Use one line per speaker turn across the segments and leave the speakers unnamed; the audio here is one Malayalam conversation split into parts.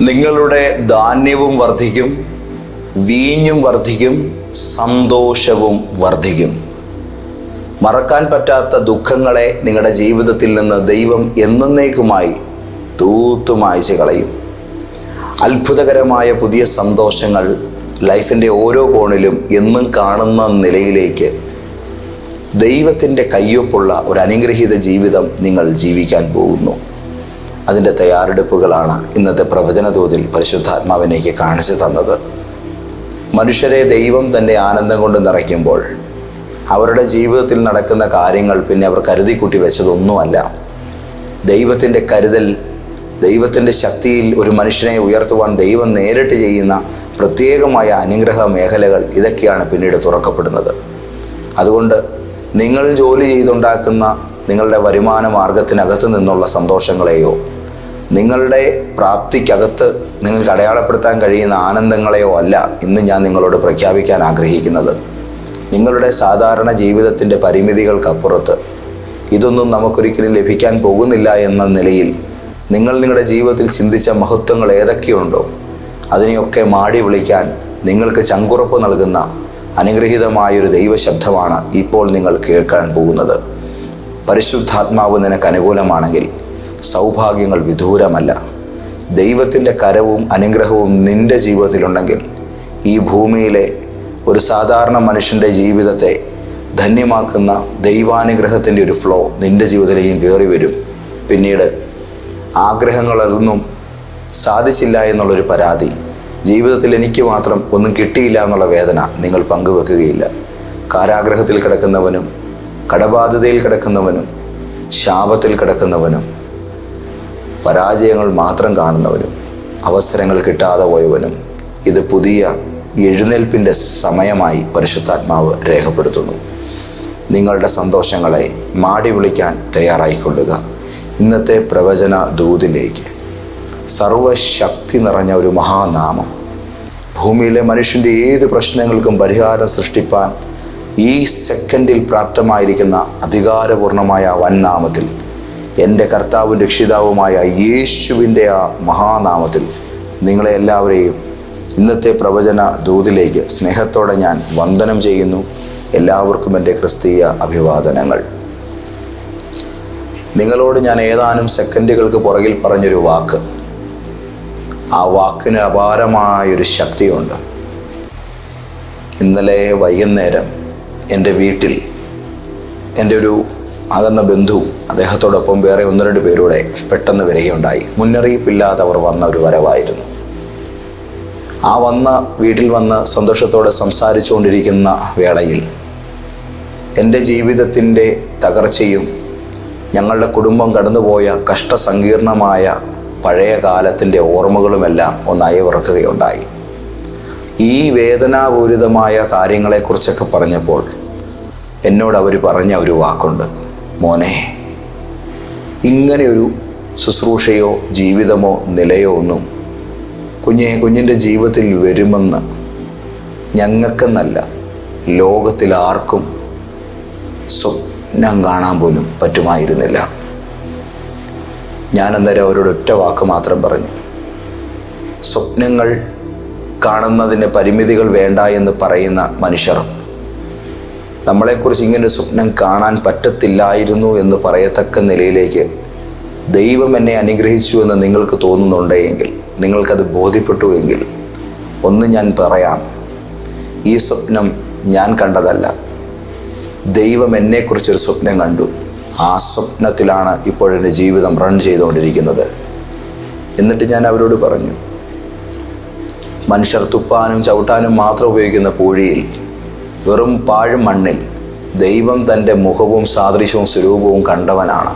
നിങ്ങളുടെ ധാന്യവും വർദ്ധിക്കും വീഞ്ഞും വർദ്ധിക്കും സന്തോഷവും വർദ്ധിക്കും മറക്കാൻ പറ്റാത്ത ദുഃഖങ്ങളെ നിങ്ങളുടെ ജീവിതത്തിൽ നിന്ന് ദൈവം എന്നേക്കുമായി തൂത്തു കളയും. അത്ഭുതകരമായ പുതിയ സന്തോഷങ്ങൾ ലൈഫിന്റെ ഓരോ കോണിലും എന്നും കാണുന്ന നിലയിലേക്ക് ദൈവത്തിന്റെ കയ്യൊപ്പുള്ള ഒരു അനുഗ്രഹീത ജീവിതം നിങ്ങൾ ജീവിക്കാൻ പോകുന്നു. അതിന്റെ തയ്യാറെടുപ്പുകളാണ് ഇന്നത്തെ പ്രവചനതോതിൽ പരിശുദ്ധാത്മാവിനേക്ക് കാണിച്ചു തന്നത്. മനുഷ്യരെ ദൈവം തന്റെ ആനന്ദം കൊണ്ട് നിറയ്ക്കുമ്പോൾ അവരുടെ ജീവിതത്തിൽ നടക്കുന്ന കാര്യങ്ങൾ പിന്നെ അവർ കരുതിക്കൂട്ടി വെച്ചതൊന്നുമല്ല. ദൈവത്തിന്റെ കരുതൽ ദൈവത്തിന്റെ ശക്തിയിൽ ഒരു മനുഷ്യനെ ഉയർത്തുവാൻ ദൈവം നേരിട്ട് ചെയ്യുന്ന പ്രത്യേകമായ അനുഗ്രഹ മേഖലകൾ ഇതൊക്കെയാണ് പിന്നീട് തുറക്കപ്പെടുന്നത്. അതുകൊണ്ട് നിങ്ങൾ ജോലി ചെയ്തുണ്ടാക്കുന്ന നിങ്ങളുടെ വരുമാന മാർഗത്തിനകത്ത് നിന്നുള്ള സന്തോഷങ്ങളെയോ നിങ്ങളുടെ പ്രാപ്തിക്കകത്ത് നിങ്ങൾക്ക് അടയാളപ്പെടുത്താൻ കഴിയുന്ന ആനന്ദങ്ങളെയോ അല്ല ഇന്ന് ഞാൻ നിങ്ങളോട് പ്രഖ്യാപിക്കാൻ ആഗ്രഹിക്കുന്നത്. നിങ്ങളുടെ സാധാരണ ജീവിതത്തിന്റെ പരിമിതികൾക്കപ്പുറത്ത് ഇതൊന്നും നമുക്കൊരിക്കലും ലഭിക്കാൻ പോകുന്നില്ല എന്ന നിലയിൽ നിങ്ങൾ നിങ്ങളുടെ ജീവിതത്തിൽ ചിന്തിച്ച മഹത്വങ്ങൾ ഏതൊക്കെയുണ്ടോ അതിനെയൊക്കെ മാടി വിളിക്കാൻ നിങ്ങൾക്ക് ചങ്കുറപ്പ് നൽകുന്ന അനുഗ്രഹീതമായൊരു ദൈവശബ്ദമാണ് ഇപ്പോൾ നിങ്ങൾ കേൾക്കാൻ പോകുന്നത്. പരിശുദ്ധാത്മാവ് നിനക്ക് അനുകൂലമാണെങ്കിൽ സൗഭാഗ്യങ്ങൾ വിദൂരമല്ല. ദൈവത്തിന്റെ കരവും അനുഗ്രഹവും നിന്റെ ജീവിതത്തിലുണ്ടെങ്കിൽ ഈ ഭൂമിയിലെ ഒരു സാധാരണ മനുഷ്യന്റെ ജീവിതത്തെ ധന്യമാക്കുന്ന ദൈവാനുഗ്രഹത്തിന്റെ ഒരു ഫ്ലോ നിന്റെ ജീവിതത്തിലേക്കും കയറി വരും. പിന്നീട് ആഗ്രഹങ്ങളൊന്നും സാധിച്ചില്ല എന്നുള്ളൊരു പരാതി ജീവിതത്തിൽ എനിക്ക് മാത്രം ഒന്നും കിട്ടിയില്ല എന്നുള്ള വേദന നിങ്ങൾ പങ്കുവെക്കുകയില്ല. കാരാഗ്രഹത്തിൽ കിടക്കുന്നവനും കടബാധ്യതയിൽ കിടക്കുന്നവനും ശാപത്തിൽ കിടക്കുന്നവനും പരാജയങ്ങൾ മാത്രം കാണുന്നവനും അവസരങ്ങൾ കിട്ടാതെ പോയവനും ഇത് പുതിയ എഴുന്നേൽപ്പിന്റെ സമയമായി പരിശുദ്ധാത്മാവ് രേഖപ്പെടുത്തുന്നു. നിങ്ങളുടെ സന്തോഷങ്ങളെ മാടി വിളിക്കാൻ തയ്യാറായിക്കൊള്ളുക. ഇന്നത്തെ പ്രവചന ദൂതിലേക്ക്. സർവശക്തി നിറഞ്ഞ ഒരു മഹാനാമം. ഭൂമിയിലെ മനുഷ്യന്റെ ഏത് പ്രശ്നങ്ങൾക്കും പരിഹാരം സൃഷ്ടിപ്പാൻ ഈ സെക്കൻഡിൽ പ്രാപ്തമായിരിക്കുന്ന അധികാരപൂർണമായ വൻ നാമത്തിൽ എന്റെ കർത്താവും രക്ഷിതാവുമായ യേശുവിന്റെ ആ മഹാനാമത്തിൽ നിങ്ങളെ എല്ലാവരെയും ഇന്നത്തെ പ്രവചന ദൂതിലേക്ക് സ്നേഹത്തോടെ ഞാൻ വന്ദനം ചെയ്യുന്നു. എല്ലാവർക്കും എന്റെ ക്രിസ്തീയ അഭിവാദനങ്ങൾ. നിങ്ങളോട് ഞാൻ ഏതാനും സെക്കൻഡുകൾക്ക് പുറകിൽ പറഞ്ഞൊരു വാക്ക്. ആ വാക്കിന് അപാരമായൊരു ശക്തിയുണ്ട്. ഇന്നലെ വൈകുന്നേരം എന്റെ വീട്ടിൽ എന്റെ ഒരു അകന്ന ബന്ധു അദ്ദേഹത്തോടൊപ്പം വേറെ ഒന്ന് രണ്ട് പേരൂടെ പെട്ടെന്ന് വരികയുണ്ടായി. മുന്നറിയിപ്പില്ലാതെ അവർ വന്ന ഒരു വരവായിരുന്നു. ആ വന്ന വീട്ടിൽ വന്ന് സന്തോഷത്തോടെ സംസാരിച്ചുകൊണ്ടിരിക്കുന്ന വേളയിൽ എന്റെ ജീവിതത്തിന്റെ തകർച്ചയും ഞങ്ങളുടെ കുടുംബം കടന്നുപോയ കഷ്ടസങ്കീർണമായ പഴയ കാലത്തിന്റെ ഓർമ്മകളുമെല്ലാം ഒന്നായി ഉറക്കുകയുണ്ടായി. ഈ വേദനാപൂരിതമായ കാര്യങ്ങളെക്കുറിച്ചൊക്കെ പറഞ്ഞപ്പോൾ എന്നോട് അവർ പറഞ്ഞ ഒരു വാക്കുണ്ട്. മോനെ ഇങ്ങനെയൊരു ശുശ്രൂഷയോ ജീവിതമോ നിലയോ ഒന്നും കുഞ്ഞെ കുഞ്ഞിന്റെ ജീവിതത്തിൽ വരുമെന്ന് ഞങ്ങൾക്കെന്നല്ല ലോകത്തിൽ ആർക്കും സ്വപ്നം കാണാൻ പോലും പറ്റുമായിരുന്നില്ല. ഞാൻ അന്നേരം അവരോട് ഒറ്റ വാക്ക് മാത്രം പറഞ്ഞു. സ്വപ്നങ്ങൾ കാണുന്നതിന്റെ പരിമിതികൾ വേണ്ട എന്ന് പറയുന്ന മനുഷ്യർ നമ്മളെക്കുറിച്ച് ഇങ്ങനെ സ്വപ്നം കാണാൻ പറ്റത്തില്ലായിരുന്നു എന്ന് പറയത്തക്ക നിലയിലേക്ക് ദൈവം എന്നെ അനുഗ്രഹിച്ചു എന്ന് നിങ്ങൾക്ക് തോന്നുന്നുണ്ടെങ്കിൽ നിങ്ങൾക്കത് ബോധ്യപ്പെട്ടു എങ്കിൽ ഒന്ന് ഞാൻ പറയാം ഈ സ്വപ്നം ഞാൻ കണ്ടതല്ല. ദൈവം എന്നെക്കുറിച്ചൊരു സ്വപ്നം കണ്ടു. ആ സ്വപ്നത്തിലാണ് ഇപ്പോഴെന്റെ ജീവിതം റൺ ചെയ്തുകൊണ്ടിരിക്കുന്നത്. എന്നിട്ട് ഞാൻ അവരോട് പറഞ്ഞു മനുഷ്യർ തുപ്പാനും ചവിട്ടാനും മാത്രം ഉപയോഗിക്കുന്ന പൂഴിയിൽ വെറും പാഴും മണ്ണിൽ ദൈവം തന്റെ മുഖവും സാദൃശ്യവും സ്വരൂപവും കണ്ടവനാണ്.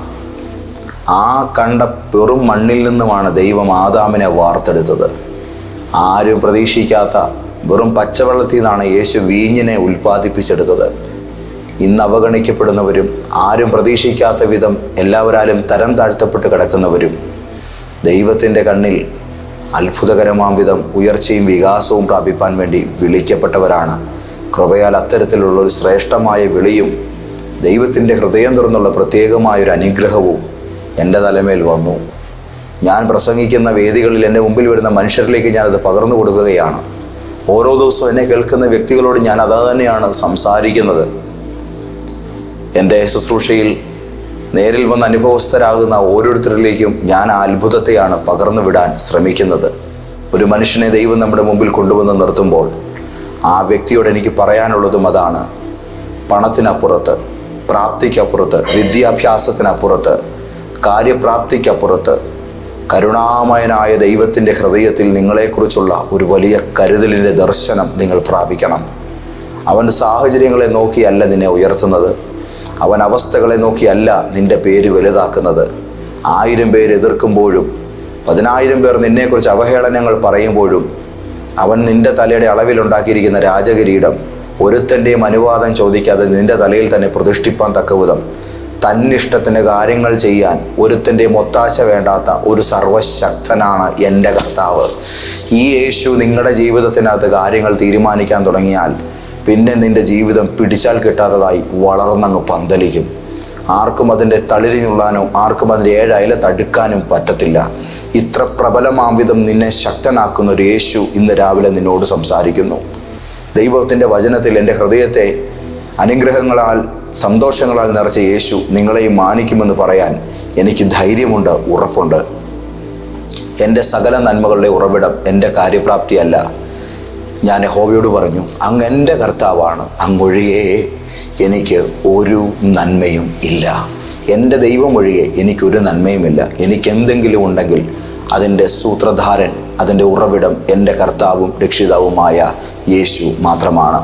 ആ കണ്ട വെറും മണ്ണിൽ നിന്നുമാണ് ദൈവം ആദാമിനെ വാർത്തെടുത്തത്. ആരും പ്രതീക്ഷിക്കാത്ത വെറും പച്ചവെള്ളത്തിൽ നിന്നാണ് യേശു വീഞ്ഞിനെ ഉൽപ്പാദിപ്പിച്ചെടുത്തത്. ഇന്ന് അവഗണിക്കപ്പെടുന്നവരും ആരും പ്രതീക്ഷിക്കാത്ത വിധം എല്ലാവരാലും തരം താഴ്ത്തപ്പെട്ട് കിടക്കുന്നവരും ദൈവത്തിന്റെ കണ്ണിൽ അത്ഭുതകരമാം വിധം ഉയർച്ചയും വികാസവും പ്രാപിപ്പാൻ വേണ്ടി വിളിക്കപ്പെട്ടവരാണ് കൃപയാൽ അത്തരത്തിലുള്ള ഒരു ശ്രേഷ്ഠമായ വിളിയും ദൈവത്തിന്റെ ഹൃദയം തുറന്നുള്ള പ്രത്യേകമായൊരു അനുഗ്രഹവും എന്റെ തലമേൽ വന്നു. ഞാൻ പ്രസംഗിക്കുന്ന വേദികളിൽ എന്റെ മുമ്പിൽ വരുന്ന മനുഷ്യരിലേക്ക് ഞാനത് പകർന്നു കൊടുക്കുകയാണ്. ഓരോ ദിവസവും എന്നെ കേൾക്കുന്ന വ്യക്തികളോട് ഞാൻ അതാ തന്നെയാണ് സംസാരിക്കുന്നത്. എന്റെ ശുശ്രൂഷയിൽ നേരിൽ വന്ന് അനുഭവസ്ഥരാകുന്ന ഓരോരുത്തരിലേക്കും ഞാൻ ആ അത്ഭുതത്തെയാണ് പകർന്നു വിടാൻ ശ്രമിക്കുന്നത്. ഒരു മനുഷ്യനെ ദൈവം നമ്മുടെ മുമ്പിൽ കൊണ്ടുവന്ന് നിർത്തുമ്പോൾ ആ വ്യക്തിയോട് എനിക്ക് പറയാനുള്ളതും അതാണ്. പണത്തിനപ്പുറത്ത് പ്രാപ്തിക്കപ്പുറത്ത് വിദ്യാഭ്യാസത്തിനപ്പുറത്ത് കാര്യപ്രാപ്തിക്കപ്പുറത്ത് കരുണാമയനായ ദൈവത്തിന്റെ ഹൃദയത്തിൽ നിങ്ങളെക്കുറിച്ചുള്ള ഒരു വലിയ കരുതലിന്റെ ദർശനം നിങ്ങൾ പ്രാപിക്കണം. അവൻ സാഹചര്യങ്ങളെ നോക്കിയല്ല നിന്നെ ഉയർത്തുന്നത്. അവൻ അവസ്ഥകളെ നോക്കിയല്ല നിന്റെ പേര് വലുതാക്കുന്നത്. ആയിരം പേര് എതിർക്കുമ്പോഴും പതിനായിരം പേർ നിന്നെക്കുറിച്ച് അവഹേളനങ്ങൾ പറയുമ്പോഴും അവൻ നിന്റെ തലയുടെ അളവിലുണ്ടാക്കിയിരിക്കുന്ന രാജകിരീടം ഒരുത്തന്റെയും അനുവാദം ചോദിക്കാതെ നിന്റെ തലയിൽ തന്നെ പ്രതിഷ്ഠിപ്പാൻ തക്കവിധം. തന്നിഷ്ടത്തിന് കാര്യങ്ങൾ ചെയ്യാൻ ഒരുത്തന്റെയും ഒത്താശ വേണ്ടാത്ത ഒരു സർവശക്തനാണ് എന്റെ കർത്താവ്. ഈ യേശു നിങ്ങളുടെ ജീവിതത്തിനകത്ത് കാര്യങ്ങൾ തീരുമാനിക്കാൻ തുടങ്ങിയാൽ പിന്നെ നിന്റെ ജീവിതം പിടിച്ചാൽ കിട്ടാത്തതായി വളർന്നങ്ങ് പന്തലിക്കും. ആർക്കും അതിന്റെ തളിരിഞ്ഞുള്ളാനോ ആർക്കും അതിന്റെ ഏഴയല തടുക്കാനും പറ്റത്തില്ല. ഇത്ര പ്രബലമാം വിധം നിന്നെ ശക്തനാക്കുന്ന ഒരു യേശു ഇന്ന് രാവിലെ നിന്നോട് സംസാരിക്കുന്നു. ദൈവത്തിന്റെ വചനത്തിൽ എന്റെ ഹൃദയത്തെ അനുഗ്രഹങ്ങളാൽ സന്തോഷങ്ങളാൽ നിറച്ച യേശു നിങ്ങളെയും മാനിക്കുമെന്ന് പറയാൻ എനിക്ക് ധൈര്യമുണ്ട് ഉറപ്പുണ്ട്. എന്റെ സകല നന്മകളുടെ ഉറവിടം എന്റെ കാര്യപ്രാപ്തിയല്ല. ഞാൻ ഹോബിയോട് പറഞ്ഞു അങ്ങ് എന്റെ കർത്താവാണ് അങ്ങൊഴികെ എനിക്ക് ഒരു നന്മയും ഇല്ല. എന്റെ ദൈവം ഒഴികെ എനിക്കൊരു നന്മയുമില്ല എനിക്ക് എന്തെങ്കിലും ഉണ്ടെങ്കിൽ അതിന്റെ സൂത്രധാരൻ അതിന്റെ ഉറവിടം എന്റെ കർത്താവും രക്ഷിതാവുമായ യേശു മാത്രമാണ്.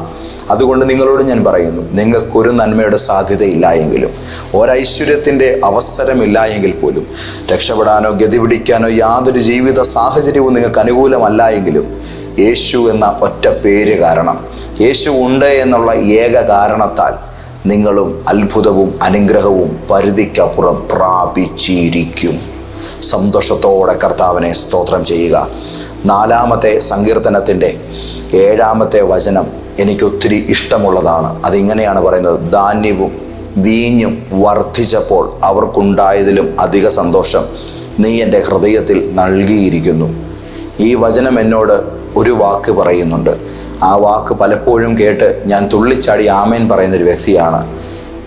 അതുകൊണ്ട് നിങ്ങളോട് ഞാൻ പറയുന്നു നിങ്ങൾക്കൊരു നന്മയുടെ സാധ്യതയില്ല എങ്കിലും ഒരൈശ്വര്യത്തിന്റെ അവസരമില്ല എങ്കിൽ പോലും രക്ഷപ്പെടാനോ ഗതി പിടിക്കാനോ യാതൊരു ജീവിത സാഹചര്യവും നിങ്ങൾക്ക് അനുകൂലമല്ല എങ്കിലും യേശു എന്ന ഒറ്റ പേര് കാരണം യേശു ഉണ്ട് എന്നുള്ള ഏക കാരണത്താൽ നിങ്ങളും അത്ഭുതവും അനുഗ്രഹവും പരിധിക്കപ്പുറം പ്രാപിച്ചിരിക്കും. സന്തോഷത്തോടെ കർത്താവിനെ സ്തോത്രം ചെയ്യുക. നാലാമത്തെ സങ്കീർത്തനത്തിന്റെ ഏഴാമത്തെ വചനം എനിക്കൊത്തിരി ഇഷ്ടമുള്ളതാണ്. അതിങ്ങനെയാണ് പറയുന്നത്. ധാന്യവും വീഞ്ഞും വർദ്ധിച്ചപ്പോൾ അവർക്കുണ്ടായതിലും അധിക സന്തോഷം നീ എന്റെ ഹൃദയത്തിൽ നൽകിയിരിക്കുന്നു. ഈ വചനം എന്നോട് ഒരു വാക്ക് പറയുന്നുണ്ട്. ആ വാക്ക് പലപ്പോഴും കേട്ട് ഞാൻ തുള്ളിച്ചാടി ആമേൻ പറയുന്ന ഒരു വ്യക്തിയാണ്.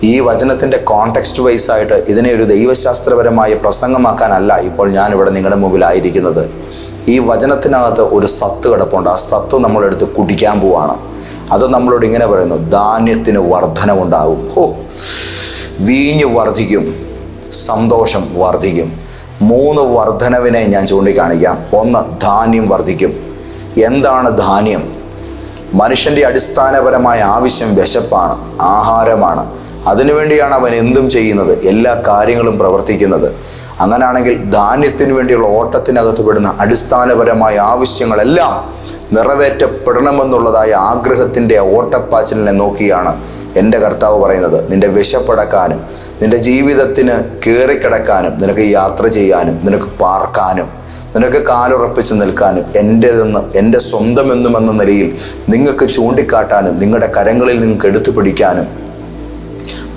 ഈ വചനത്തിന്റെ കോണ്ടെക്സ്റ്റ് വൈസ് ആയിട്ട് ഇതിനെ ഒരു ദൈവശാസ്ത്രപരമായ പ്രസംഗമാക്കാനല്ല ഇപ്പോൾ ഞാൻ ഇവിടെ നിങ്ങളുടെ മുമ്പിലായിരിക്കുന്നത്. ഈ വചനത്തിനകത്ത് ഒരു സത്ത് കിടപ്പുണ്ട്. ആ സത്ത് നമ്മളെടുത്ത് കുടിക്കാൻ പോവാണ്. അത് നമ്മളോട് ഇങ്ങനെ പറയുന്നു ധാന്യത്തിന് വർധനമുണ്ടാകും ഓ വീഞ്ഞ് വർദ്ധിക്കും സന്തോഷം വർദ്ധിക്കും മൂന്ന് വർധനവിനെ ഞാൻ ചൂണ്ടിക്കാണിക്കാം. ഒന്ന് ധാന്യം വർദ്ധിക്കും എന്താണ് ധാന്യം? മനുഷ്യന്റെ അടിസ്ഥാനപരമായ ആവശ്യം വിശപ്പാണ് ആഹാരമാണ്. അതിനുവേണ്ടിയാണ് അവൻ എന്തും ചെയ്യുന്നത് എല്ലാ കാര്യങ്ങളും പ്രവർത്തിക്കുന്നത്. അങ്ങനാണെങ്കിൽ ധാന്യത്തിന് വേണ്ടിയുള്ള ഓട്ടത്തിനകത്ത് പെടുന്ന അടിസ്ഥാനപരമായ ആവശ്യങ്ങളെല്ലാം നിറവേറ്റപ്പെടണമെന്നുള്ളതായ ആഗ്രഹത്തിന്റെ ഓട്ടപ്പാച്ചിലിനെ നോക്കിയാണ് എന്റെ കർത്താവ് പറയുന്നത്. നിന്റെ വിശപ്പടക്കാനും നിന്റെ ജീവിതത്തിന് കയറിക്കിടക്കാനും നിനക്ക് യാത്ര ചെയ്യാനും നിനക്ക് പാർക്കാനും. നിനക്ക് കാലുറപ്പിച്ച് നിൽക്കാനും എന്റെതെന്ന് എന്റെ സ്വന്തമെന്നും എന്ന നിലയിൽ നിങ്ങൾക്ക് ചൂണ്ടിക്കാട്ടാനും നിങ്ങളുടെ കരങ്ങളിൽ നിങ്ങൾക്ക് എടുത്തു പിടിക്കാനും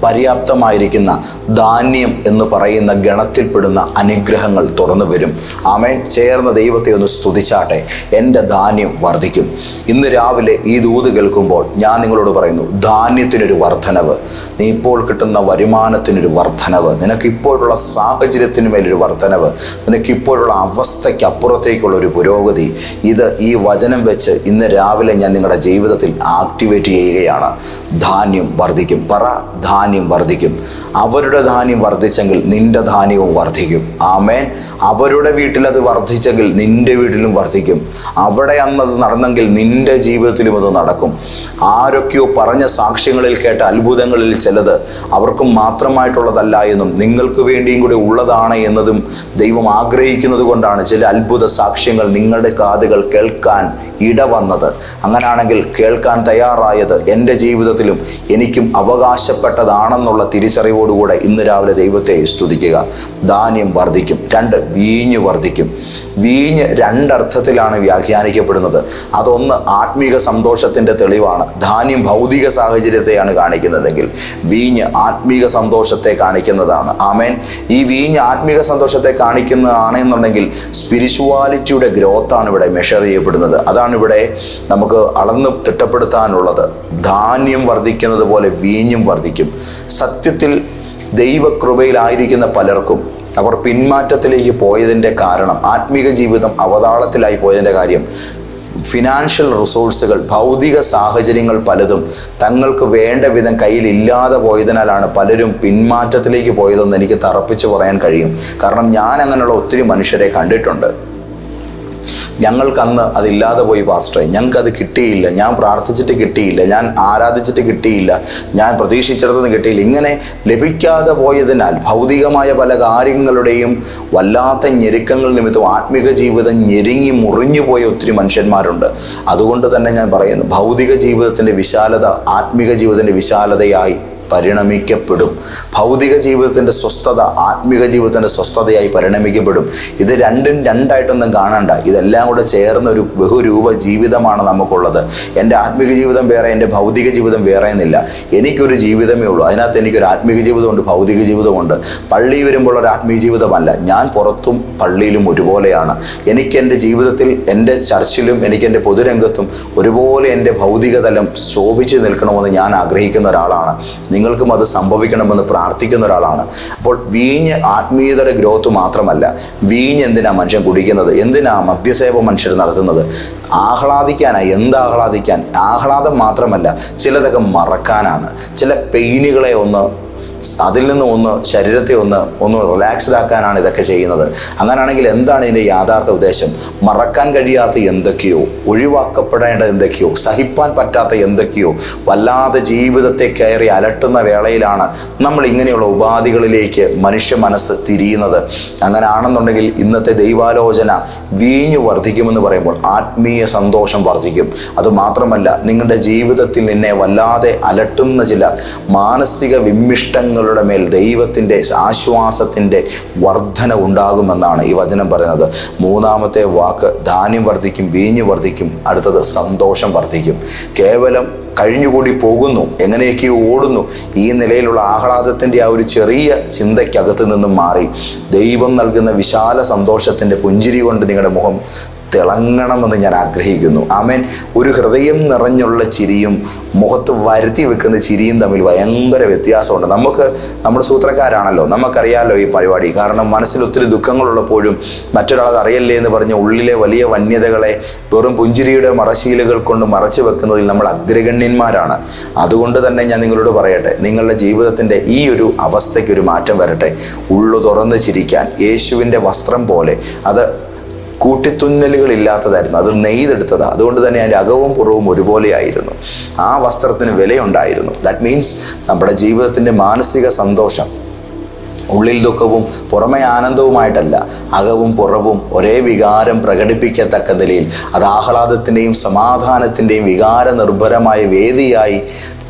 പര്യാപ്തമായിരിക്കുന്ന ധാന്യം എന്ന് പറയുന്ന ഗണത്തിൽപ്പെടുന്ന അനുഗ്രഹങ്ങൾ തുറന്നു വരും. ആമേൻ. ചേർന്ന ദൈവത്തെ ഒന്ന് സ്തുതിച്ചാട്ടെ. എന്റെ ധാന്യം വർദ്ധിക്കും. ഇന്ന് രാവിലെ ഈ ദൂത് കേൾക്കുമ്പോൾ ഞാൻ നിങ്ങളോട് പറയുന്നു ധാന്യത്തിനൊരു വർധനവ് നീ ഇപ്പോൾ കിട്ടുന്ന വരുമാനത്തിനൊരു വർധനവ് നിനക്ക് ഇപ്പോഴുള്ള സാഹചര്യത്തിന് മേലൊരു വർധനവ് നിനക്ക് ഇപ്പോഴുള്ള അവസ്ഥയ്ക്ക് അപ്പുറത്തേക്കുള്ള ഒരു പുരോഗതി. ഇത് ഈ വചനം വെച്ച് ഇന്ന് രാവിലെ ഞാൻ നിങ്ങളുടെ ജീവിതത്തിൽ ആക്ടിവേറ്റ് ചെയ്യുകയാണ്. ധാന്യം വർദ്ധിക്കും. പറ ധാന്യം വർദ്ധിക്കും. അവരുടെ ധാന്യം വർദ്ധിച്ചെങ്കിൽ നിന്റെ ധാന്യവും വർദ്ധിക്കും. ആമേൻ. അവരുടെ വീട്ടിൽ അത് വർദ്ധിച്ചെങ്കിൽ നിന്റെ വീട്ടിലും വർദ്ധിക്കും. അവിടെ അന്നത് നടന്നെങ്കിൽ നിന്റെ ജീവിതത്തിലും അത് നടക്കും. ആരൊക്കെയോ പറഞ്ഞ സാക്ഷ്യങ്ങളിൽ കേട്ട അത്ഭുതങ്ങളിൽ ചിലത് അവർക്കും മാത്രമായിട്ടുള്ളതല്ല എന്നും നിങ്ങൾക്ക് വേണ്ടിയും കൂടി ഉള്ളതാണ് എന്നതും ദൈവം ആഗ്രഹിക്കുന്നത് കൊണ്ടാണ് ചില അത്ഭുത സാക്ഷ്യങ്ങൾ നിങ്ങളുടെ കാതുകൾ കേൾക്കാൻ ഇടവന്നത്. അങ്ങനാണെങ്കിൽ കേൾക്കാൻ തയ്യാറായത് എന്റെ ജീവിതത്തിലും എനിക്കും അവകാശപ്പെട്ടതാണെന്നുള്ള തിരിച്ചറിവോടുകൂടെ ഇന്ന് രാവിലെ ദൈവത്തെ സ്തുതിക്കുക. ധാന്യം വർദ്ധിക്കും. രണ്ട് വീഞ്ഞ് വർദ്ധിക്കും വീഞ്ഞ് രണ്ടർത്ഥത്തിലാണ് വ്യാഖ്യാനിക്കപ്പെടുന്നത്. അതൊന്ന് ആത്മീക സന്തോഷത്തിന്റെ തെളിവാണ്. ധാന്യം ഭൗതിക സാഹചര്യത്തെയാണ് കാണിക്കുന്നതെങ്കിൽ വീഞ്ഞ് ആത്മീക സന്തോഷത്തെ കാണിക്കുന്നതാണ്. ആമേൻ. ഈ വീഞ്ഞ് ആത്മീക സന്തോഷത്തെ കാണിക്കുന്നതാണ് എന്നുണ്ടെങ്കിൽ സ്പിരിച്വാലിറ്റിയുടെ ഗ്രോത്താണ് ഇവിടെ മെഷർ ചെയ്യപ്പെടുന്നത്. അതാണ് ഇവിടെ നമുക്ക് അളന്ന് തിട്ടപ്പെടുത്താനുള്ളത്. ധാന്യം വർദ്ധിക്കുന്നത് പോലെ വീഞ്ഞും വർദ്ധിക്കും സത്യത്തിൽ ദൈവകൃപയിലായിരിക്കുന്ന പലർക്കും അവർ പിന്മാറ്റത്തിലേക്ക് പോയതിന്റെ കാരണം ആത്മീക ജീവിതം അവതാളത്തിലായി പോയതിന്റെ കാര്യം ഫിനാൻഷ്യൽ റിസോഴ്സുകൾ ഭൗതിക സാഹചര്യങ്ങൾ പലതും തങ്ങൾക്ക് വേണ്ട വിധം കയ്യിലില്ലാതെ പോയതിനാലാണ് പലരും പിന്മാറ്റത്തിലേക്ക് പോയതെന്ന് എനിക്ക് തറപ്പിച്ച് പറയാൻ കഴിയും. കാരണം ഞാൻ അങ്ങനെയുള്ള ഒത്തിരി മനുഷ്യരെ കണ്ടിട്ടുണ്ട്. ഞങ്ങൾക്ക് അന്ന് അതില്ലാതെ പോയി പാസ്റ്ററെ. ഞങ്ങൾക്കത് കിട്ടിയില്ല. ഞാൻ പ്രാർത്ഥിച്ചിട്ട് കിട്ടിയില്ല. ഞാൻ ആരാധിച്ചിട്ട് കിട്ടിയില്ല. ഞാൻ പ്രതീക്ഷിച്ചിടത്തുനിന്ന് കിട്ടിയില്ല. ഇങ്ങനെ ലഭിക്കാതെ പോയതിനാൽ ഭൗതികമായ പല കാര്യങ്ങളുടെയും വല്ലാത്ത ഞെരുക്കങ്ങൾ നിമിത്തം ആത്മിക ജീവിതം ഞെരുങ്ങി മുറിഞ്ഞു പോയ ഒത്തിരി മനുഷ്യന്മാരുണ്ട്. അതുകൊണ്ട് തന്നെ ഞാൻ പറയുന്നു ഭൗതിക ജീവിതത്തിന്റെ വിശാലത ആത്മിക ജീവിതത്തിന്റെ വിശാലതയായി പരിണമിക്കപ്പെടും. ഭൗതിക ജീവിതത്തിന്റെ സ്വസ്ഥത ആത്മീക ജീവിതത്തിന്റെ സ്വസ്ഥതയായി പരിണമിക്കപ്പെടും. ഇത് രണ്ടും രണ്ടായിട്ടൊന്നും കാണണ്ട. ഇതെല്ലാം കൂടെ ചേർന്ന ഒരു ബഹുരൂപ ജീവിതമാണ് നമുക്കുള്ളത്. എന്റെ ആത്മീക ജീവിതം വേറെ എന്റെ ഭൗതിക ജീവിതം വേറെ എന്നില്ല എനിക്കൊരു ജീവിതമേ ഉള്ളൂ. അതിനകത്ത് എനിക്കൊരു ആത്മീക ജീവിതമുണ്ട് ഭൗതിക ജീവിതമുണ്ട്. പള്ളി വരുമ്പോൾ ഒരു ആത്മീയ ജീവിതമല്ല. ഞാൻ പുറത്തും പള്ളിയിലും ഒരുപോലെയാണ്. എനിക്ക് എന്റെ ജീവിതത്തിൽ എന്റെ ചർച്ചിലും എനിക്ക് എന്റെ പൊതുരംഗത്തും ഒരുപോലെ എന്റെ ഭൗതികതലം ശോഭിച്ചു ശോഭിച്ച് നിൽക്കണമെന്ന് ഞാൻ ആഗ്രഹിക്കുന്ന ഒരാളാണ്. നിങ്ങൾക്കും അത് സംഭവിക്കണമെന്ന് പ്രാർത്ഥിക്കുന്ന ഒരാളാണ്. അപ്പോൾ വീഞ്ഞ് ആത്മീയതയുടെ ഗ്രോത്ത് മാത്രമല്ല വീഞ്ഞ് എന്തിനാ മനുഷ്യൻ കുടിക്കുന്നത്? എന്തിനാ മദ്യസേവ മനുഷ്യർ നടത്തുന്നത്? ആഹ്ലാദിക്കാനാണ് എന്താഹ്ലാദിക്കാൻ? ആഹ്ലാദം മാത്രമല്ല ചിലതൊക്കെ മറക്കാനാണ്. ചില പെയിനുകളെ ഒന്ന് അതിൽ നിന്ന് ഒന്ന് ശരീരത്തെ ഒന്ന് ഒന്ന് റിലാക്സ്ഡ് ആക്കാനാണ് ഇതൊക്കെ ചെയ്യുന്നത്. അങ്ങനെയാണെങ്കിൽ എന്താണ് ഇതിന്റെ യാഥാർത്ഥ്യ ഉദ്ദേശം? മറക്കാൻ കഴിയാത്ത എന്തൊക്കെയോ ഒഴിവാക്കപ്പെടേണ്ട എന്തൊക്കെയോ സഹിപ്പാൻ പറ്റാത്ത എന്തൊക്കെയോ വല്ലാതെ ജീവിതത്തെ കയറി അലട്ടുന്ന വേളയിലാണ് നമ്മൾ ഇങ്ങനെയുള്ള ഉപാധികളിലേക്ക് മനുഷ്യ മനസ്സ് തിരിയുന്നത്. അങ്ങനെ ആണെന്നുണ്ടെങ്കിൽ ഇന്നത്തെ ദൈവാലോചന വീഞ്ഞു വർദ്ധിക്കുമെന്ന് പറയുമ്പോൾ ആത്മീയ സന്തോഷം വർദ്ധിക്കും. അതുമാത്രമല്ല നിങ്ങളുടെ ജീവിതത്തിൽ നിന്നെ വല്ലാതെ അലട്ടുന്ന ചില മാനസിക വിമ്മിഷ്ടങ്ങൾ ജനങ്ങളുടെ മേൽ ദൈവത്തിന്റെ ആശ്വാസത്തിന്റെ വർധന ഉണ്ടാകുമെന്നാണ് ഈ വചനം പറയുന്നത്. മൂന്നാമത്തെ വാക്ക് ധാന്യം വർദ്ധിക്കും വീഞ്ഞ് വർദ്ധിക്കും അടുത്തത് സന്തോഷം വർദ്ധിക്കും കേവലം കഴിഞ്ഞുകൂടി പോകുന്നു എങ്ങനെയൊക്കെയോ ഓടുന്നു ഈ നിലയിലുള്ള ആഹ്ലാദത്തിന്റെ ആ ഒരു ചെറിയ ചിന്തയ്ക്കകത്ത് നിന്നും മാറി. ദൈവം നൽകുന്ന വിശാല സന്തോഷത്തിന്റെ പുഞ്ചിരി കൊണ്ട് നിങ്ങളുടെ മുഖം തിളങ്ങണമെന്ന് ഞാൻ ആഗ്രഹിക്കുന്നു. ആമേൻ. ഒരു ഹൃദയം നിറഞ്ഞുള്ള ചിരിയും മുഖത്ത് വരുത്തി വെക്കുന്ന ചിരിയും തമ്മിൽ ഭയങ്കര വ്യത്യാസമുണ്ട്. നമുക്ക് നമ്മുടെ സൂത്രക്കാരാണല്ലോ നമുക്കറിയാലോ ഈ പരിപാടി. കാരണം മനസ്സിൽ ഒത്തിരി ദുഃഖങ്ങളുള്ളപ്പോഴും മറ്റൊരാളത് അറിയല്ലേ എന്ന് പറഞ്ഞ് ഉള്ളിലെ വലിയ വന്യതകളെ വെറും പുഞ്ചിരിയുടെ മറശീലുകൾ കൊണ്ട് മറച്ചു വെക്കുന്നതിൽ നമ്മൾ അഗ്രഗണ്യന്മാരാണ്. അതുകൊണ്ട് തന്നെ ഞാൻ നിങ്ങളോട് പറയട്ടെ നിങ്ങളുടെ ജീവിതത്തിന്റെ ഈ ഒരു അവസ്ഥയ്ക്ക് ഒരു മാറ്റം വരട്ടെ. ഉള്ളു തുറന്ന് ചിരിക്കാൻ യേശുവിന്റെ വസ്ത്രം പോലെ. അത് കൂട്ടിത്തുന്നലുകൾ ഇല്ലാത്തതായിരുന്നു അത് നെയ്തെടുത്തതാ അതുകൊണ്ട് തന്നെ അതിന്റെ അകവും പുറവും ഒരുപോലെയായിരുന്നു. ആ വസ്ത്രത്തിന് വിലയുണ്ടായിരുന്നു. ദാറ്റ് മീൻസ് നമ്മുടെ ജീവിതത്തിന്റെ മാനസിക സന്തോഷം ഉള്ളിൽ ദുഃഖവും പുറമേ ആനന്ദവുമായിട്ടല്ല അകവും പുറവും ഒരേ വികാരം പ്രകടിപ്പിക്കത്തക്ക നിലയിൽ അത് ആഹ്ലാദത്തിന്റെയും സമാധാനത്തിന്റെയും വികാര നിർഭരമായ വേദിയായി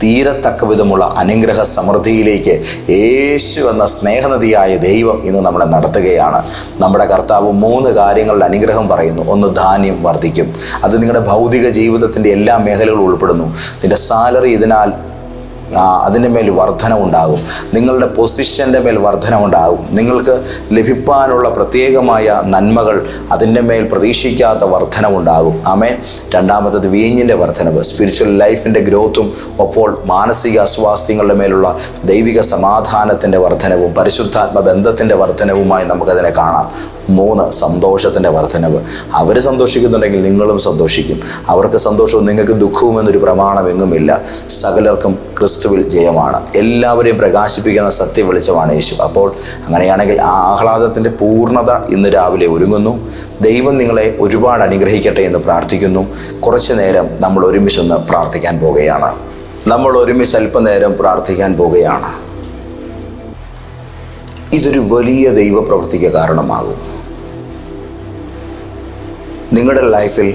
തീരത്തക്ക വിധമുള്ള അനുഗ്രഹ സമൃദ്ധിയിലേക്ക് യേശു എന്ന സ്നേഹനദിയായ ദൈവം ഇന്ന് നമ്മളെ നടത്തുകയാണ്. നമ്മുടെ കർത്താവ് മൂന്ന് കാര്യങ്ങളുടെ അനുഗ്രഹം പറയുന്നു. ഒന്ന് ധാന്യം വർദ്ധിക്കും. അത് നിങ്ങളുടെ ഭൗതിക ജീവിതത്തിന്റെ എല്ലാ മേഖലകളും ഉൾപ്പെടുന്നു. നിന്റെ സാലറി ഇതിനാൽ അതിന്റെ മേൽ വർധന ഉണ്ടാകും നിങ്ങളുടെ പൊസിഷന്റെ മേൽ വർധന ഉണ്ടാകും നിങ്ങൾക്ക് ലഭിക്കാനുള്ള പ്രത്യേകമായ നന്മകൾ അതിന്റെ മേൽ പ്രതീക്ഷിക്കാത്ത വർധന ഉണ്ടാകും ആമേൻ. രണ്ടാമത്തത് വീഞ്ഞിന്റെ വർധനവ്. സ്പിരിച്വൽ ലൈഫിന്റെ ഗ്രോത്തും ഒപ്പോൾ മാനസിക അസ്വാസ്ഥ്യങ്ങളുടെ മേലുള്ള ദൈവിക സമാധാനത്തിന്റെ വർധനവും പരിശുദ്ധാത്മ ബന്ധത്തിന്റെ വർധനവുമായി നമുക്കതിനെ കാണാം. മൂന്ന് സന്തോഷത്തിന്റെ വർധനവ് അവർ സന്തോഷിക്കുന്നുണ്ടെങ്കിൽ നിങ്ങളും സന്തോഷിക്കും. അവർക്ക് സന്തോഷവും നിങ്ങൾക്ക് ദുഃഖവും എന്നൊരു പ്രമാണം എങ്ങുമില്ല സകലർക്കും ക്രിസ്തുവിൽ ജയമാണ്. എല്ലാവരെയും പ്രകാശിപ്പിക്കുന്ന സത്യ വെളിച്ചമാണ് യേശു. അപ്പോൾ അങ്ങനെയാണെങ്കിൽ ആ ആഹ്ലാദത്തിന്റെ പൂർണത ഇന്ന് രാവിലെ ഒരുങ്ങുന്നു. ദൈവം നിങ്ങളെ ഒരുപാട് അനുഗ്രഹിക്കട്ടെ എന്ന് പ്രാർത്ഥിക്കുന്നു. കുറച്ചു നേരം നമ്മൾ ഒരുമിച്ചൊന്ന് പ്രാർത്ഥിക്കാൻ പോകുകയാണ് നമ്മൾ ഒരുമിച്ച് അല്പനേരം പ്രാർത്ഥിക്കാൻ പോകുകയാണ് ഇതൊരു വലിയ ദൈവപ്രവൃത്തിക്ക് കാരണമാകും. നിങ്ങളുടെ ലൈഫിൽ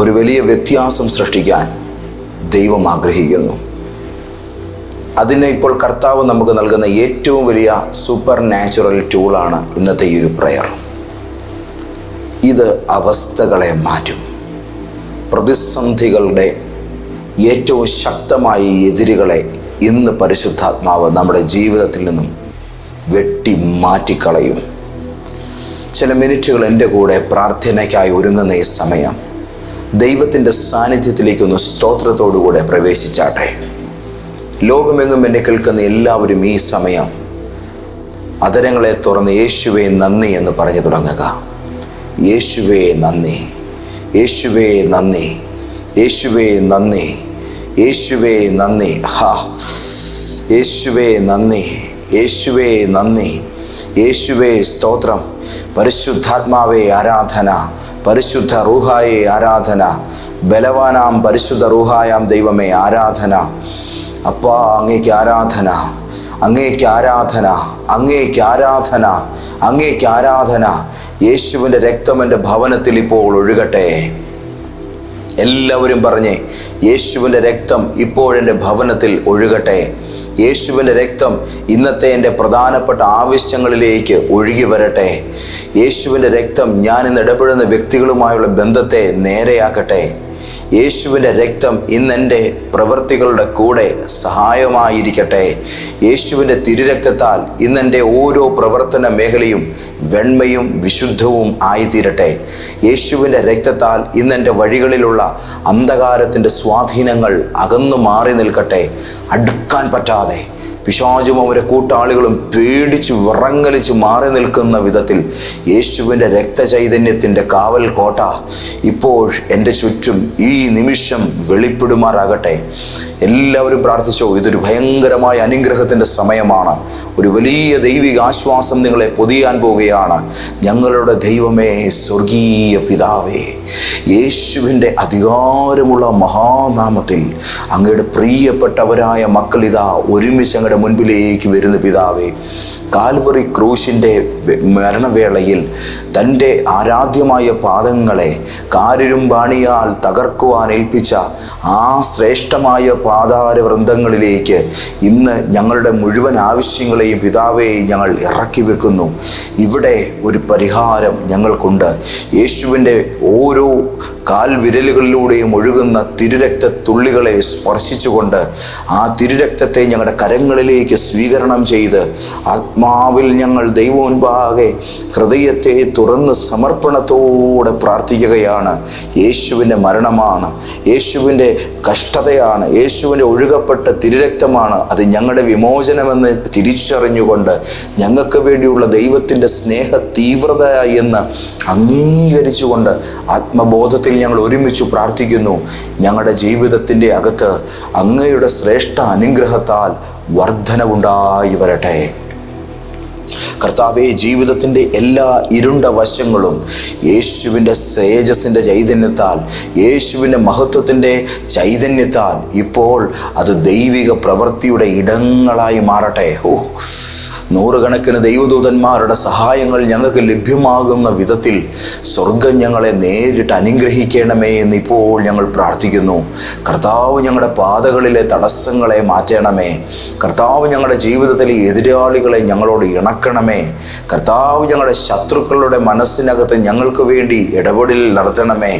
ഒരു വലിയ വ്യത്യാസം സൃഷ്ടിക്കാൻ ദൈവം ആഗ്രഹിക്കുന്നു. അതിന് ഇപ്പോൾ കർത്താവ് നമുക്ക് നൽകുന്ന ഏറ്റവും വലിയ സൂപ്പർ നാച്ചുറൽ ടൂളാണ് ഇന്നത്തെ ഈ ഒരു പ്രയർ ഇത് അവസ്ഥകളെ മാറ്റും. പ്രതിസന്ധികളുടെ ഏറ്റവും ശക്തമായ എതിരുകളെ ഇന്ന് പരിശുദ്ധാത്മാവ് നമ്മുടെ ജീവിതത്തിൽ നിന്നും വെട്ടി മാറ്റിക്കളയും ചില മിനിറ്റുകൾ എന്റെ കൂടെ പ്രാർത്ഥനയ്ക്കായി ഒരുങ്ങുന്ന ഈ സമയം. ദൈവത്തിന്റെ സാന്നിധ്യത്തിലേക്കൊന്ന് സ്തോത്രത്തോടുകൂടെ പ്രവേശിച്ചാട്ടെ. ലോകമെങ്ങും എന്നെ കേൾക്കുന്ന എല്ലാവരും ഈ സമയം അതരങ്ങളെ തുറന്ന് യേശുവേ നന്ദി എന്ന് പറഞ്ഞു തുടങ്ങുക. യേശുവേ നന്ദി. യേശുവേ നന്ദി. യേശുവേ നന്ദി. യേശുവേ നന്ദി. ഹാ. യേശുവേ നന്ദി. യേശുവേ നന്ദി. യേശുവേ സ്തോത്രം. പരിശുദ്ധാത്മാവേ ആരാധന. പരിശുദ്ധ റൂഹായെ ആരാധന. ബലവാനാം പരിശുദ്ധ റൂഹായാം ദൈവമേ ആരാധന. അപ്പാ അങ്ങേക്ക് ആരാധന. അങ്ങേക്ക് ആരാധന. അങ്ങേക്ക് ആരാധന. അങ്ങേക്ക് ആരാധന. യേശുവിന്റെ രക്തം എന്റെ ഭവനത്തിൽ ഇപ്പോൾ ഒഴുകട്ടെ. എല്ലാവരും പറഞ്ഞേ യേശുവിന്റെ രക്തം ഇപ്പോഴെന്റെ ഭവനത്തിൽ ഒഴുകട്ടെ. യേശുവിന്റെ രക്തം ഇന്നത്തെ എന്റെ പ്രധാനപ്പെട്ട ആവശ്യങ്ങളിലേക്ക് ഒഴുകി വരട്ടെ. യേശുവിന്റെ രക്തം ഞാൻ ഇന്ന് ഇടപെടുന്ന വ്യക്തികളുമായുള്ള ബന്ധത്തെ നേരെയാക്കട്ടെ. യേശുവിന്റെ രക്തം ഇന്നെന്റെ പ്രവൃത്തികളുടെ കൂടെ സഹായമായിരിക്കട്ടെ. യേശുവിന്റെ തിരുരക്തത്താൽ ഇന്നെന്റെ ഓരോ പ്രവർത്തന മേഖലയും വെണ്മയും വിശുദ്ധവും ആയിത്തീരട്ടെ. യേശുവിന്റെ രക്തത്താൽ ഇന്നെന്റെ വഴികളിലുള്ള അന്ധകാരത്തിന്റെ സ്വാധീനങ്ങൾ അകന്നു മാറി നിൽക്കട്ടെ. അടുക്കാൻ പറ്റാതെ പിശാചും അവരെ കൂട്ടാളികളും പേടിച്ച് വിറങ്ങലിച്ച് മാറി നിൽക്കുന്ന വിധത്തിൽ യേശുവിന്റെ രക്തചൈതന്യത്തിന്റെ കാവൽ കോട്ട ഇപ്പോൾ എന്റെ ചുറ്റും ഈ നിമിഷം വെളിപ്പെടുമാറാകട്ടെ. എല്ലാവരും പ്രാർത്ഥിച്ചോ ഇതൊരു ഭയങ്കരമായ അനുഗ്രഹത്തിന്റെ സമയമാണ്. ഒരു വലിയ ദൈവിക ആശ്വാസം നിങ്ങളെ പൊതിയാൻ പോവുകയാണ്. ഞങ്ങളുടെ ദൈവമേ സ്വർഗീയ പിതാവേ യേശുവിന്റെ അധികാരമുള്ള മഹാനാമത്തിൽ അങ്ങയുടെ പ്രിയപ്പെട്ടവരായ മക്കൾ ഇതാ ഒരുമിച്ച് മുൻപിലേക്ക് വരുന്ന പിതാവേ കാൽവറി ക്രൂശിന്റെ മരണവേളയിൽ തന്റെ ആരാധ്യമായ പാദങ്ങളെ കാരിരുമ്പാണിയാൽ തകർക്കുവാൻ ഏൽപ്പിച്ച ആ ശ്രേഷ്ഠമായ പാതാര വൃന്ദങ്ങളിലേക്ക് ഇന്ന് ഞങ്ങളുടെ മുഴുവൻ ആവശ്യങ്ങളെയും പിതാവെ ഞങ്ങൾ ഇറക്കി വെക്കുന്നു. ഇവിടെ ഒരു പരിഹാരം ഞങ്ങൾക്കുണ്ട്. യേശുവിന്റെ ഓരോ കാൽവിരലുകളിലൂടെയും ഒഴുകുന്ന തിരുരക്ത തുള്ളികളെ സ്പർശിച്ചുകൊണ്ട് ആ തിരുരക്തത്തെ ഞങ്ങളുടെ കരങ്ങളിലേക്ക് സ്വീകരണം ചെയ്ത് ആത്മാവിൽ ഞങ്ങൾ ദൈവമുൻപാകെ ഹൃദയത്തെ തുറന്ന് സമർപ്പണത്തോടെ പ്രാർത്ഥിക്കുകയാണ്. യേശുവിന്റെ മരണമാണ്. യേശുവിന്റെ കഷ്ടതയാണ്. യേശുവിന്റെ ഒഴുകപ്പെട്ട തിരുരക്തമാണ്. അത് ഞങ്ങളുടെ വിമോചനമെന്ന് തിരിച്ചറിഞ്ഞുകൊണ്ട് ഞങ്ങൾക്ക് വേണ്ടിയുള്ള ദൈവത്തിന്റെ സ്നേഹ തീവ്രത എന്ന് അംഗീകരിച്ചുകൊണ്ട് ആത്മബോധത്തിൽ ഞങ്ങൾ ഒരുമിച്ച് പ്രാർത്ഥിക്കുന്നു. ഞങ്ങളുടെ ജീവിതത്തിന്റെ അകത്ത് അങ്ങയുടെ ശ്രേഷ്ഠ അനുഗ്രഹത്താൽ വർധനവുണ്ടായി വരട്ടെ. കർത്താവെ ജീവിതത്തിന്റെ എല്ലാ ഇരുണ്ട വശങ്ങളും യേശുവിന്റെ സേജസിന്റെ ചൈതന്യത്താൽ യേശുവിന്റെ മഹത്വത്തിന്റെ ചൈതന്യത്താൽ ഇപ്പോൾ അത് ദൈവിക പ്രവൃത്തിയുടെ ഇടങ്ങളായി മാറട്ടെ. ഓ നൂറുകണക്കിന് ദൈവദൂതന്മാരുടെ സഹായങ്ങൾ ഞങ്ങൾക്ക് ലഭ്യമാകുന്ന വിധത്തിൽ സ്വർഗം ഞങ്ങളെ നേരിട്ട് അനുഗ്രഹിക്കണമേ എന്ന് ഇപ്പോൾ ഞങ്ങൾ പ്രാർത്ഥിക്കുന്നു. കർത്താവ് ഞങ്ങളുടെ പാതകളിലെ തടസ്സങ്ങളെ മാറ്റണമേ. കർത്താവ് ഞങ്ങളുടെ ജീവിതത്തിലെ എതിരാളികളെ ഞങ്ങളോട് ഇണക്കണമേ. കർത്താവ് ഞങ്ങളുടെ ശത്രുക്കളുടെ മനസ്സിനകത്ത് ഞങ്ങൾക്ക് വേണ്ടി ഇടപെടൽ നടത്തണമേ.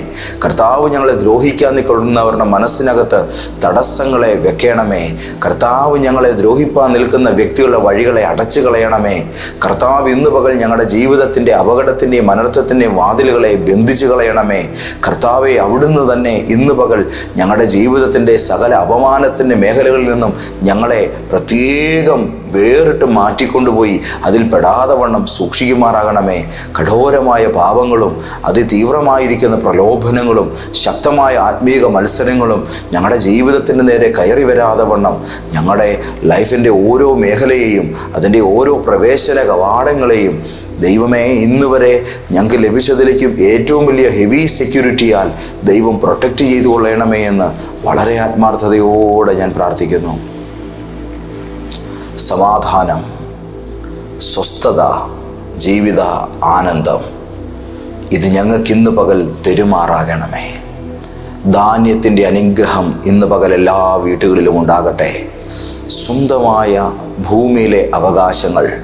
കർത്താവ് ഞങ്ങളെ ദ്രോഹിക്കാൻ നിൽക്കുന്നവരുടെ മനസ്സിനകത്ത് തടസ്സങ്ങളെ വെക്കണമേ. കർത്താവ് ഞങ്ങളെ ദ്രോഹിപ്പാൻ നിൽക്കുന്ന വ്യക്തികളുടെ വഴികളെ അടച്ചു കളയണമേ. കർത്താവ് ഇന്ന് പകൽ ഞങ്ങളുടെ ജീവിതത്തിന്റെ അപകടത്തിന്റെയും അനർത്ഥത്തിന്റെയും വാതിലുകളെ ബന്ധിച്ചു കളയണമേ. കർത്താവെ അവിടുന്ന് തന്നെ ഇന്ന് പകൽ ഞങ്ങളുടെ ജീവിതത്തിന്റെ സകല അപമാനത്തിന്റെ മേഖലകളിൽ നിന്നും ഞങ്ങളെ പ്രത്യേകം വേറിട്ട് മാറ്റിക്കൊണ്ടുപോയി. അതിൽ പെടാതെ വണ്ണം സൂക്ഷിക്കുമാറാകണമേ. കഠോരമായ പാപങ്ങളും അതിതീവ്രമായിരിക്കുന്ന പ്രലോഭനങ്ങളും ശക്തമായ ആത്മീക മത്സരങ്ങളും ഞങ്ങളുടെ ജീവിതത്തിന്റെ നേരെ കയറി വരാതെ വണ്ണം ഞങ്ങളുടെ ലൈഫിന്റെ ഓരോ മേഖലയെയും അതിന്റെ ഓരോ പ്രവേശന കവാടങ്ങളെയും ദൈവമേ ഇന്ന് വരെ ഞങ്ങൾക്ക് ലഭിച്ചതിലേക്കും ഏറ്റവും വലിയ ഹെവി സെക്യൂരിറ്റിയാൽ ദൈവം പ്രൊട്ടക്റ്റ് ചെയ്തു കൊള്ളണമേ എന്ന് വളരെ ആത്മാർത്ഥതയോടെ ഞാൻ പ്രാർത്ഥിക്കുന്നു. സമാധാനം സ്വസ്ഥത ജീവിത ആനന്ദം. ഇത് ഞങ്ങൾക്ക് ഇന്ന് പകൽ തെരുമാറാകണമേ. ധാന്യത്തിന്റെ അനുഗ്രഹം ഇന്ന് പകൽ എല്ലാ വീട്ടുകളിലും ഉണ്ടാകട്ടെ. സ്വന്തമായ ഭൂമിയിലെ അവകാശങ്ങൾ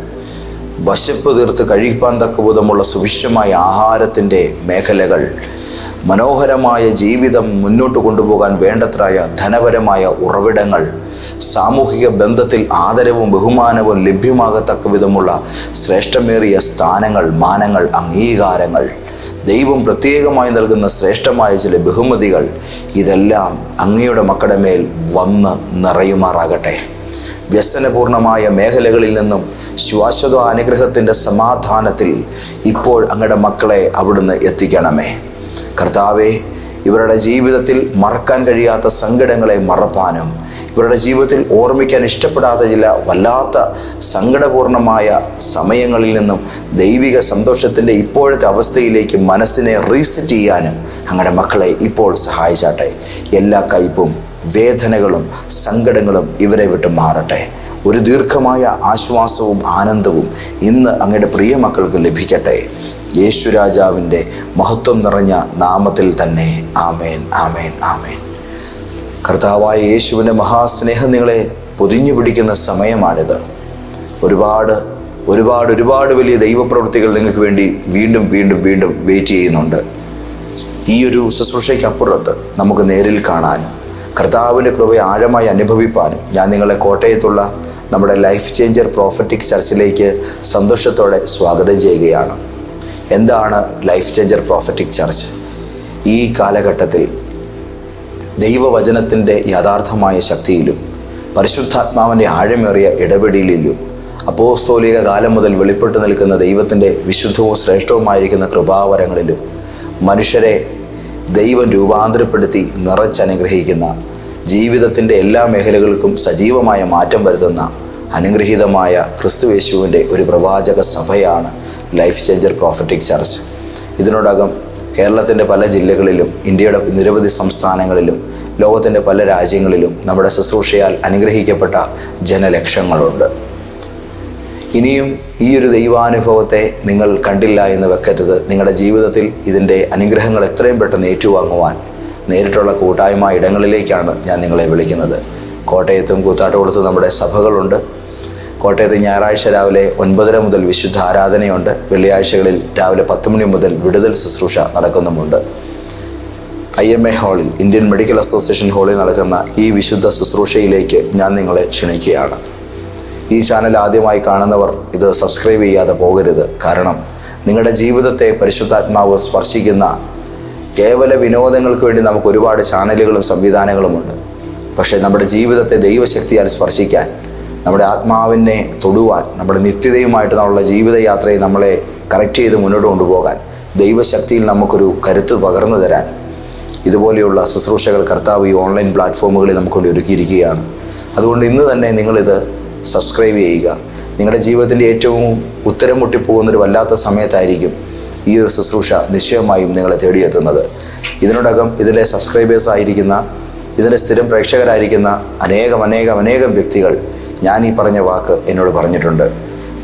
വശപ്പ് തീർത്ത് കഴിപ്പാൻ തക്കബോധമുള്ള സുഭിക്ഷമായ ആഹാരത്തിന്റെ മേഖലകൾ മനോഹരമായ ജീവിതം മുന്നോട്ട് കൊണ്ടുപോകാൻ വേണ്ടത്രായ ധനപരമായ ഉറവിടങ്ങൾ സാമൂഹിക ബന്ധത്തിൽ ആദരവും ബഹുമാനവും ലഭ്യമാകത്തക്ക വിധമുള്ള ശ്രേഷ്ഠമേറിയ സ്ഥാനങ്ങൾ മാനങ്ങൾ അംഗീകാരങ്ങൾ. ദൈവം പ്രത്യേകമായി നൽകുന്ന ശ്രേഷ്ഠമായ ചില ബഹുമതികൾ ഇതെല്ലാം അങ്ങയുടെ മക്കളുടെ മേൽ വന്ന് നിറയുമാറാകട്ടെ. വ്യസനപൂർണമായ മേഖലകളിൽ നിന്നും ശ്വാശ്വത അനുഗ്രഹത്തിന്റെ സമാധാനത്തിൽ ഇപ്പോൾ അങ്ങയുടെ മക്കളെ അവിടുന്ന് എത്തിക്കണമേ. കർത്താവെ ഇവരുടെ ജീവിതത്തിൽ മറക്കാൻ കഴിയാത്ത സങ്കടങ്ങളെ മറപ്പാനും ഇവരുടെ ജീവിതത്തിൽ ഓർമ്മിക്കാൻ ഇഷ്ടപ്പെടാത്ത ചില വല്ലാത്ത സങ്കടപൂർണമായ സമയങ്ങളിൽ നിന്നും ദൈവിക സന്തോഷത്തിന്റെ ഇപ്പോഴത്തെ അവസ്ഥയിലേക്ക് മനസ്സിനെ റീസെറ്റ് ചെയ്യാനും അങ്ങയുടെ മക്കളെ ഇപ്പോൾ സഹായിച്ചാട്ടെ. എല്ലാ കയ്പും വേദനകളും സങ്കടങ്ങളും ഇവരെ വിട്ട് മാറട്ടെ. ഒരു ദീർഘമായ ആശ്വാസവും ആനന്ദവും ഇന്ന് അങ്ങയുടെ പ്രിയ മക്കൾക്ക് ലഭിക്കട്ടെ. യേശുരാജാവിന്റെ മഹത്വം നിറഞ്ഞ നാമത്തിൽ തന്നെ. ആമേൻ ആമേൻ ആമേൻ. കർത്താവായ യേശുവിന്റെ മഹാസ്നേഹം നിങ്ങളെ പൊതിഞ്ഞു പിടിക്കുന്ന സമയമാണിത്. ഒരുപാട് ഒരുപാട് ഒരുപാട് വലിയ ദൈവപ്രവൃത്തികൾ നിങ്ങൾക്ക് വേണ്ടി വീണ്ടും വീണ്ടും വീണ്ടും വെയിറ്റ് ചെയ്യുന്നുണ്ട്. ഈ ഒരു ശുശ്രൂഷയ്ക്കപ്പുറത്ത് നമുക്ക് നേരിൽ കാണാനും കർത്താവിന്റെ കൃപയെ ആഴമായി അനുഭവിപ്പാനും ഞാൻ നിങ്ങളെ കോട്ടയത്തുള്ള നമ്മുടെ ലൈഫ് ചേഞ്ചർ പ്രോഫറ്റിക് ചർച്ചിലേക്ക് സന്തോഷത്തോടെ സ്വാഗതം ചെയ്യുകയാണ്. എന്താണ് ലൈഫ് ചേഞ്ചർ പ്രോഫറ്റിക് ചർച്ച് ഈ കാലഘട്ടത്തിൽ ദൈവവചനത്തിന്റെ യഥാർത്ഥമായ ശക്തിയിലും പരിശുദ്ധാത്മാവിന്റെ ആഴമേറിയ ഇടപെടലിലും അപ്പോസ്തോലിക കാലം മുതൽ വെളിപ്പെട്ടു നിൽക്കുന്ന ദൈവത്തിന്റെ വിശുദ്ധവും ശ്രേഷ്ഠവുമായിരിക്കുന്ന കൃപാവരങ്ങളിലും മനുഷ്യരെ ദൈവം രൂപാന്തരപ്പെടുത്തി നിറച്ചനുഗ്രഹിക്കുന്ന ജീവിതത്തിന്റെ എല്ലാ മേഖലകൾക്കും സജീവമായ മാറ്റം വരുത്തുന്ന അനുഗ്രഹീതമായ ക്രിസ്തുവേശുവിന്റെ ഒരു പ്രവാചക സഭയാണ് ലൈഫ് ചേഞ്ചർ പ്രോഫറ്റിക് ചർച്ച്. ഇതിനോടകം കേരളത്തിന്റെ പല ജില്ലകളിലും ഇന്ത്യയുടെ നിരവധി സംസ്ഥാനങ്ങളിലും ലോകത്തിന്റെ പല രാജ്യങ്ങളിലും നമ്മുടെ ശുശ്രൂഷയാൽ അനുഗ്രഹിക്കപ്പെട്ട ജനലക്ഷങ്ങളുണ്ട്. ഇനിയും ഈ ഒരു ദൈവാനുഭവത്തെ നിങ്ങൾ കണ്ടില്ല എന്ന് വെക്കരുത്. നിങ്ങളുടെ ജീവിതത്തിൽ ഇതിന്റെ അനുഗ്രഹങ്ങൾ എത്രയും പെട്ടെന്ന് ഏറ്റുവാങ്ങുവാൻ നേരിട്ടുള്ള കൂട്ടായ്മ ഇടങ്ങളിലേക്കാണ് ഞാൻ നിങ്ങളെ വിളിക്കുന്നത്. കോട്ടയത്തും കൂത്താട്ടുകുളത്തും നമ്മുടെ സഭകളുണ്ട്. കോട്ടയത്ത് ഞായറാഴ്ച രാവിലെ ഒൻപതര മുതൽ വിശുദ്ധ ആരാധനയുണ്ട്. വെള്ളിയാഴ്ചകളിൽ രാവിലെ പത്ത് മണി മുതൽ വിടുതൽ ശുശ്രൂഷ നടക്കുന്നുമുണ്ട്. ഐ എം എ ഹാളിൽ ഇന്ത്യൻ മെഡിക്കൽ അസോസിയേഷൻ ഹാളിൽ നടക്കുന്ന ഈ വിശുദ്ധ ശുശ്രൂഷയിലേക്ക് ഞാൻ നിങ്ങളെ ക്ഷണിക്കുകയാണ്. ഈ ചാനൽ ആദ്യമായി കാണുന്നവർ ഇത് സബ്സ്ക്രൈബ് ചെയ്യാതെ പോകരുത്. കാരണം നിങ്ങളുടെ ജീവിതത്തെ പരിശുദ്ധാത്മാവ് സ്പർശിക്കുന്ന കേവല വിനോദങ്ങൾക്ക് വേണ്ടി നമുക്ക് ഒരുപാട് ചാനലുകളും സംവിധാനങ്ങളുമുണ്ട്. പക്ഷേ നമ്മുടെ ജീവിതത്തെ ദൈവശക്തിയാൽ സ്പർശിക്കാൻ നമ്മുടെ ആത്മാവിനെ തൊടുവാൻ നമ്മുടെ നിത്യതയുമായിട്ട് നമ്മളുടെ ജീവിതയാത്രയെ നമ്മളെ കറക്റ്റ് ചെയ്ത് മുന്നോട്ട് കൊണ്ടുപോകാൻ ദൈവശക്തിയിൽ നമുക്കൊരു കരുത്ത് പകർന്നു തരാൻ ഇതുപോലെയുള്ള ശുശ്രൂഷകൾ കർത്താവ് ഈ ഓൺലൈൻ പ്ലാറ്റ്ഫോമുകളിൽ നമുക്ക് ഒരുക്കിയിരിക്കുകയാണ്. അതുകൊണ്ട് ഇന്ന് തന്നെ നിങ്ങളിത് സബ്സ്ക്രൈബ് ചെയ്യുക. നിങ്ങളുടെ ജീവിതത്തിന്റെ ഏറ്റവും ഉത്തരം മുട്ടിപ്പോകുന്നൊരു വല്ലാത്ത സമയത്തായിരിക്കും ഈ ഒരു ശുശ്രൂഷ നിശ്ചയമായും നിങ്ങളെ തേടിയെത്തുന്നത്. ഇതിനോടകം ഇതിലെ സബ്സ്ക്രൈബേഴ്സ് ആയിരിക്കുന്ന ഇതിന്റെ സ്ഥിരം പ്രേക്ഷകരായിരിക്കുന്ന അനേകം അനേകം അനേകം വ്യക്തികൾ ഞാൻ ഈ പറഞ്ഞ വാക്ക് എന്നോട് പറഞ്ഞിട്ടുണ്ട്.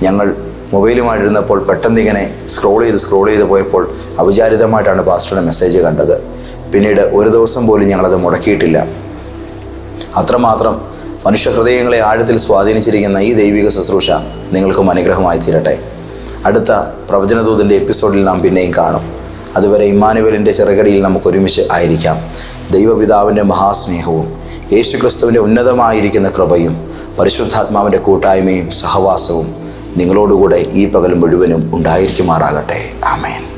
ഞങ്ങൾ മൊബൈലുമായിട്ടിരുന്നപ്പോൾ പെട്ടെന്ന് ഇങ്ങനെ സ്ക്രോൾ ചെയ്ത് സ്ക്രോൾ ചെയ്ത് പോയപ്പോൾ അവിചാരിതമായിട്ടാണ് പാസ്റ്ററുടെ മെസ്സേജ് കണ്ടത്. പിന്നീട് ഒരു ദിവസം പോലും ഞങ്ങളത് മുടക്കിയിട്ടില്ല. അത്രമാത്രം മനുഷ്യഹൃദയങ്ങളെ ആഴത്തിൽ സ്വാധീനിച്ചിരിക്കുന്ന ഈ ദൈവിക ശുശ്രൂഷ നിങ്ങൾക്കും അനുഗ്രഹമായി തീരട്ടെ. അടുത്ത പ്രവചനദൂതിന്റെ എപ്പിസോഡിൽ നാം പിന്നെയും കാണും. അതുവരെ ഇമ്മാനുവലിന്റെ ചെറുകടിയിൽ നമുക്ക് ഒരുമിച്ച് ആയിരിക്കാം. ദൈവപിതാവിന്റെ മഹാസ്നേഹവും യേശുക്രിസ്തുവിന്റെ ഉന്നതമായിരിക്കുന്ന കൃപയും പരിശുദ്ധാത്മാവിന്റെ കൂട്ടായ്മയും സഹവാസവും നിങ്ങളോടുകൂടെ ഈ പകൽ മുഴുവനും ഉണ്ടായിരിക്കുമാറാകട്ടെ. ആമേൻ.